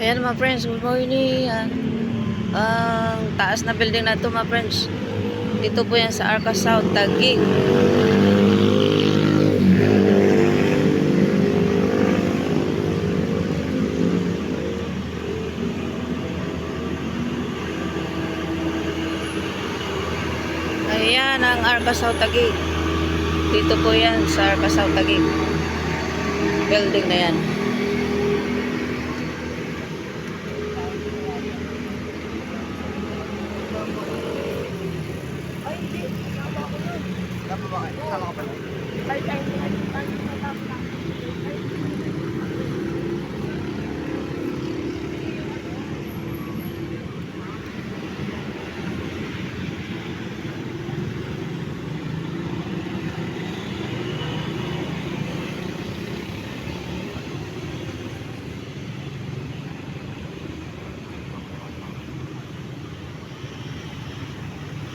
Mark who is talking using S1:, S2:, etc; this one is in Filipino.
S1: Ayan mga friends, good morning. Ang taas na building na ito mga friends. Dito po yan sa Arca South, Taguig. Ayan ang Arca South, Taguig. Dito po yan sa Arca South, Taguig. Building na yan.
S2: Tama ba kayo? Tama ka pala.